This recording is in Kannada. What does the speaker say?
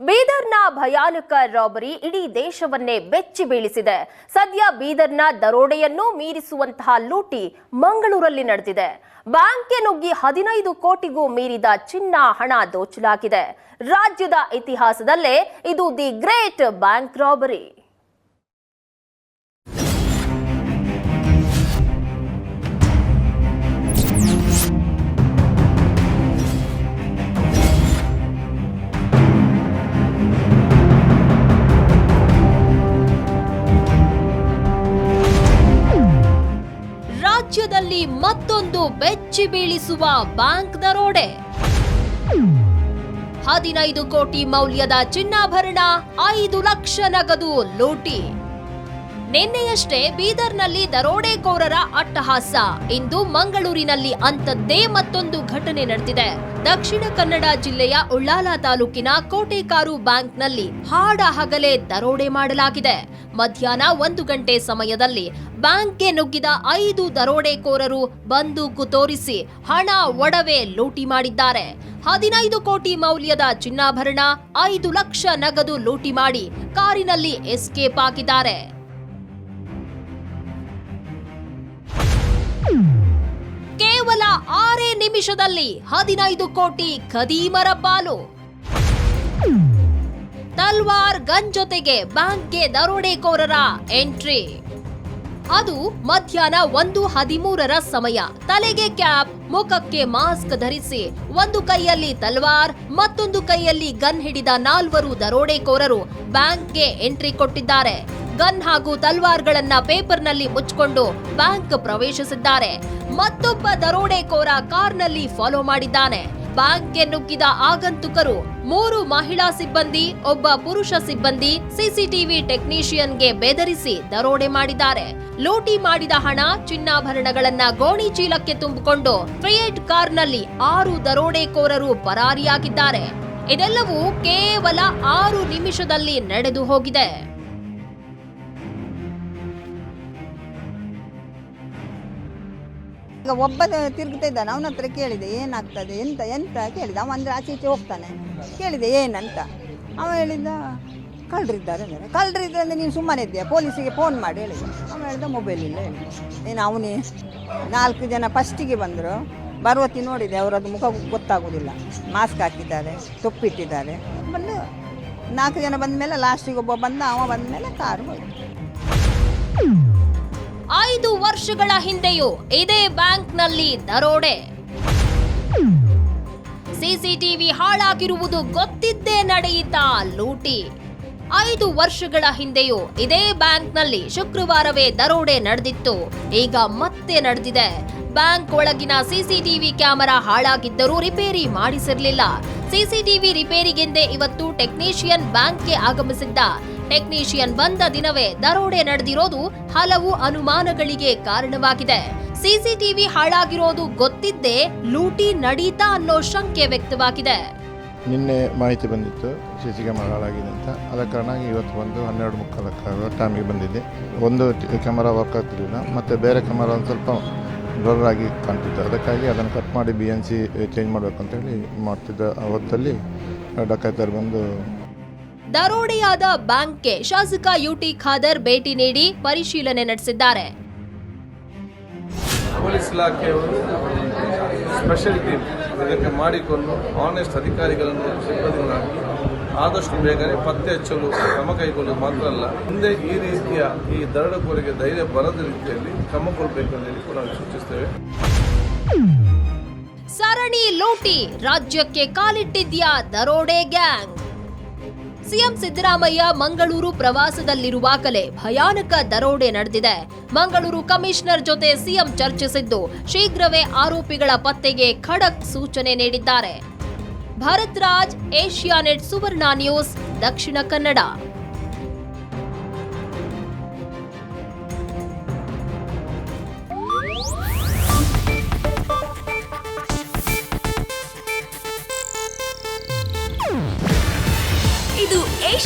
ಬೀದರ್ನ ಭಯಾನಕ ರಾಬರಿ ಇಡೀ ದೇಶವನ್ನೇ ಬೆಚ್ಚಿ ಬೀಳಿಸಿದೆ. ಸದ್ಯ ಬೀದರ್ನ ದರೋಡೆಯನ್ನು ಮೀರಿಸುವಂತಹ ಲೂಟಿ ಮಂಗಳೂರಲ್ಲಿ ನಡೆದಿದೆ. ಬ್ಯಾಂಕ್ಗೆ ನುಗ್ಗಿ ಹದಿನೈದು ಕೋಟಿಗೂ ಮೀರಿದ ಚಿನ್ನ ಹಣ ದೋಚಲಾಗಿದೆ. ರಾಜ್ಯದ ಇತಿಹಾಸದಲ್ಲೇ ಇದು ದಿ ಗ್ರೇಟ್ ಬ್ಯಾಂಕ್ ರಾಬರಿ. ರಾಜ್ಯದಲ್ಲಿ ಮತ್ತೊಂದು ಬೆಚ್ಚಿ ಬೀಳಿಸುವ ಬ್ಯಾಂಕ್ ದರೋಡೆ ಹದಿನೈದು ಕೋಟಿ ಮೌಲ್ಯದ ಚಿನ್ನಾಭರಣ ಐದು ಲಕ್ಷ ನಗದು ಲೂಟಿ. ನಿನ್ನೆಯಷ್ಟೇ ಬೀದರ್ನಲ್ಲಿ ದರೋಡೆಕೋರರ ಅಟ್ಟಹಾಸ. ಇಂದು ಮಂಗಳೂರಿನಲ್ಲಿ ಅಂಥದ್ದೇ ಮತ್ತೊಂದು ಘಟನೆ ನಡೆದಿದೆ. ದಕ್ಷಿಣ ಕನ್ನಡ ಜಿಲ್ಲೆಯ ಉಳ್ಳಾಲ ತಾಲೂಕಿನ ಕೋಟೆಕಾರು ಬ್ಯಾಂಕ್ನಲ್ಲಿ ಹಾಡ ಹಗಲೇ ದರೋಡೆ ಮಾಡಲಾಗಿದೆ. ಮಧ್ಯಾಹ್ನ ಒಂದು ಗಂಟೆ ಸಮಯದಲ್ಲಿ ಬ್ಯಾಂಕ್ಗೆ ನುಗ್ಗಿದ ಐದು ದರೋಡೆಕೋರರು ಬಂದೂಕು ತೋರಿಸಿ ಹಣ ಒಡವೆ ಲೂಟಿ ಮಾಡಿದ್ದಾರೆ. ಹದಿನೈದು ಕೋಟಿ ಮೌಲ್ಯದ ಚಿನ್ನಾಭರಣ, ಐದು ಲಕ್ಷ ನಗದು ಲೂಟಿ ಮಾಡಿ ಕಾರಿನಲ್ಲಿ ಎಸ್ಕೇಪ್ ಆಗಿದ್ದಾರೆ. ಆರೇ ನಿಮಿಷದಲ್ಲಿ ಹದಿನೈದು ಕೋಟಿ ಖದೀಮರ ಪಾಲು. ತಲ್ವಾರ್ ಗನ್ ಜೊತೆಗೆ ಬ್ಯಾಂಕ್ಗೆ ದರೋಡೆಕೋರರ ಎಂಟ್ರಿ. ಅದು ಮಧ್ಯಾಹ್ನ ಒಂದು ಹದಿಮೂರರ ಸಮಯ. ತಲೆಗೆ ಕ್ಯಾಪ್, ಮುಖಕ್ಕೆ ಮಾಸ್ಕ್ ಧರಿಸಿ ಒಂದು ಕೈಯಲ್ಲಿ ತಲ್ವಾರ್, ಮತ್ತೊಂದು ಕೈಯಲ್ಲಿ ಗನ್ ಹಿಡಿದ ನಾಲ್ವರು ದರೋಡೆಕೋರರು ಬ್ಯಾಂಕ್ಗೆ ಎಂಟ್ರಿ ಕೊಟ್ಟಿದ್ದಾರೆ. ಗನ್ ಹಾಗೂ ತಲ್ವಾರ್ಗಳನ್ನ ಪೇಪರ್ನಲ್ಲಿ ಮುಚ್ಚಿಕೊಂಡು ಬ್ಯಾಂಕ್ ಪ್ರವೇಶಿಸಿದ್ದಾರೆ. ಮತ್ತೊಬ್ಬ ದರೋಡೆಕೋರ ಕಾರ್ನಲ್ಲಿ ಫಾಲೋ ಮಾಡಿದ್ದಾನೆ. ಬ್ಯಾಂಕ್ಗೆ ನುಗ್ಗಿದ ಆಗಂತುಕರು, ಮೂರು ಮಹಿಳಾ ಸಿಬ್ಬಂದಿ, ಒಬ್ಬ ಪುರುಷ ಸಿಬ್ಬಂದಿ ಸಿಸಿಟಿವಿ ಟೆಕ್ನಿಷಿಯನ್ಗೆ ಬೆದರಿಸಿ ದರೋಡೆ ಮಾಡಿದ್ದಾರೆ. ಲೂಟಿ ಮಾಡಿದ ಹಣ, ಚಿನ್ನಾಭರಣಗಳನ್ನ ಗೋಣಿ ಚೀಲಕ್ಕೆ ತುಂಬಿಕೊಂಡು ಫಿಯೇಟ್ ಕಾರ್ನಲ್ಲಿ ಆರು ದರೋಡೆಕೋರರು ಪರಾರಿಯಾಗಿದ್ದಾರೆ. ಇದೆಲ್ಲವೂ ಕೇವಲ ಆರು ನಿಮಿಷದಲ್ಲಿ ನಡೆದು ಹೋಗಿದೆ. ಈಗ ಒಬ್ಬ ತಿರುಗ್ತಾ ಇದ್ದಾನೆ, ಅವನ ಹತ್ರ ಕೇಳಿದೆ, ಏನಾಗ್ತದೆ ಎಂತ ಎಂತ ಕೇಳಿದ. ಅವ ಅಂದರೆ ಆಚೆ ಈಚೆ ಹೋಗ್ತಾನೆ. ಕೇಳಿದೆ, ಏನಂತ? ಅವ ಹೇಳಿದ ಕಳ್ಳರಿದ್ದಾರೆ ಅಂದರೆ ಕಳ್ಳರಿದ್ರೆ ಅಂದರೆ ನೀನು ಸುಮ್ಮನೆ ಇದ್ದೀಯಾ? ಪೊಲೀಸಿಗೆ ಫೋನ್ ಮಾಡಿ ಹೇಳಿದ ಅವ ಹೇಳಿದ ಮೊಬೈಲ್ ಇಲ್ಲ. ಏನು ಅವನೇ? ನಾಲ್ಕು ಜನ ಫಸ್ಟಿಗೆ ಬಂದರು. ಬರುವತ್ತಿ ನೋಡಿದೆ ಅವರದ್ದು ಮುಖ ಗೊತ್ತಾಗೋದಿಲ್ಲ. ಮಾಸ್ಕ್ ಹಾಕಿದ್ದಾರೆ, ತೊಪ್ಪಿಟ್ಟಿದ್ದಾರೆ. ಬಂದು ನಾಲ್ಕು ಜನ ಬಂದ ಮೇಲೆ ಲಾಸ್ಟಿಗೆ ಒಬ್ಬ ಬಂದ, ಅವ ಬಂದ ಮೇಲೆ ಕಾರು ಹೋಯ್ತು ಐದು ವರ್ಷಗಳ ಹಿಂದೆಯೂ ಇದೇ ಬ್ಯಾಂಕ್ನಲ್ಲಿ ದರೋಡೆ. ಸಿಸಿಟಿವಿ ಹಾಳಾಗಿರುವುದು ಗೊತ್ತಿದ್ದೇ ನಡೆಯಿತ ಲೂಟಿ. ಐದು ವರ್ಷಗಳ ಹಿಂದೆಯೂ ಇದೇ ಬ್ಯಾಂಕ್ನಲ್ಲಿ ಶುಕ್ರವಾರವೇ ದರೋಡೆ ನಡೆದಿತ್ತು. ಈಗ ಮತ್ತೆ ನಡೆದಿದೆ. ಬ್ಯಾಂಕ್ ಒಳಗಿನ ಸಿಸಿಟಿವಿ ಕ್ಯಾಮೆರಾ ಹಾಳಾಗಿದ್ದರೂ ರಿಪೇರಿ ಮಾಡಿಸಿರಲಿಲ್ಲ. ಸಿಸಿಟಿವಿ ರಿಪೇರಿಗೆಂದೇ ಇವತ್ತು ಟೆಕ್ನಿಷಿಯನ್ ಬ್ಯಾಂಕ್ಗೆ ಆಗಮಿಸಿದ್ದ ಟೆಕ್ನಿಷಿಯನ್ ಬಂದ ದಿನವೇ ದರೋಡೆ ನಡೆದಿರೋದು ಹಲವು ಅನುಮಾನಗಳಿಗೆ ಕಾರಣವಾಗಿದೆ. ಸಿಸಿಟಿವಿ ಹಾಳಾಗಿರೋದು ಗೊತ್ತಿದ್ದೇ ಲೂಟಿ ನಡೀತಾ ಅನ್ನೋ ಶಂಕೆ ವ್ಯಕ್ತವಾಗಿದೆ. ನಿನ್ನೆ ಮಾಹಿತಿ ಬಂದಿತ್ತು ಸಿ ಸಿ ಕ್ಯಾಮರಾ ಹಾಳಾಗಿದೆ ಅಂತ. ಅದ ಕಾರಣ ಇವತ್ತು ಬಂದು ಹನ್ನೆರಡು ಮುಕ್ಕಾಲಕ್ಕೆ ಟೈಮಿಗೆ ಬಂದಿದೆ. ಒಂದು ಕ್ಯಾಮರಾ ವರ್ಕ್ ಆಗ್ತಿರಲಿಲ್ಲ, ಮತ್ತು ಬೇರೆ ಕ್ಯಾಮರಾ ಒಂದು ಸ್ವಲ್ಪ ಬ್ಲರ್ ಆಗಿ ಕಾಣ್ತಿತ್ತು. ಅದಕ್ಕಾಗಿ ಅದನ್ನು ಕಟ್ ಮಾಡಿ ಬಿ ಎನ್ ಸಿ ಚೇಂಜ್ ಮಾಡಬೇಕು ಅಂತೇಳಿ ಮಾಡ್ತಿದ್ದ ಅವತ್ತಲ್ಲಿ ಡಕಾಯ್ತರು ಬಂದು ದರೋಡೆಯಾದ ಬ್ಯಾಂಕ್ಗೆ ಶಾಸಕ ಯುಟಿ ಖಾದರ್ ಭೇಟಿ ನೀಡಿ ಪರಿಶೀಲನೆ ನಡೆಸಿದ್ದಾರೆ. ಪೊಲೀಸ್ ಇಲಾಖೆಯವರು ಸ್ಪೆಷಲ್ ಟೀಮ್ ಇದಕ್ಕೆ ಮಾಡಿಕೊಂಡು ಆನೆಸ್ಟ್ ಅಧಿಕಾರಿಗಳನ್ನು ಸಿಬ್ಬಂದಿಗಳಾಗಿ ಆದಷ್ಟು ಬೇಗನೆ ಪತ್ತೆ ಹಚ್ಚಲು ಕ್ರಮ ಕೈಗೊಳ್ಳಲು ಮಾತ್ರ ಅಲ್ಲ ಮುಂದೆ ಈ ರೀತಿಯ ಈ ದರೋಡೆಕೋರಿಗೆ ಧೈರ್ಯ ಬರದ ರೀತಿಯಲ್ಲಿ ಕ್ರಮ ಕೊಡಬೇಕು ಅಂತ ಹೇಳಿ ಕೂಡ ಸೂಚಿಸ್ತೇವೆ. ಸರಣಿ ಲೂಟಿ ರಾಜ್ಯಕ್ಕೆ ಕಾಲಿಟ್ಟಿದ್ಯಾ ದರೋಡೆ ಗ್ಯಾಂಗ್? ಸಿಎಂ ಸಿದ್ದರಾಮಯ್ಯ ಮಂಗಳೂರು ಪ್ರವಾಸದಲ್ಲಿರುವಾಗಲೇ ಭಯಾನಕ ದರೋಡೆ ನಡೆದಿದೆ. ಮಂಗಳೂರು ಕಮಿಷನರ್ ಜೊತೆ ಸಿಎಂ ಚರ್ಚಿಸಿದ್ದು ಶೀಘ್ರವೇ ಆರೋಪಿಗಳ ಪತ್ತೆಗೆ ಖಡಕ್ ಸೂಚನೆ ನೀಡಿದ್ದಾರೆ. ಭರತ್ ರಾಜ್ ಏಷ್ಯಾನೆಟ್ ಸುವರ್ಣ ನ್ಯೂಸ್, ದಕ್ಷಿಣ ಕನ್ನಡ.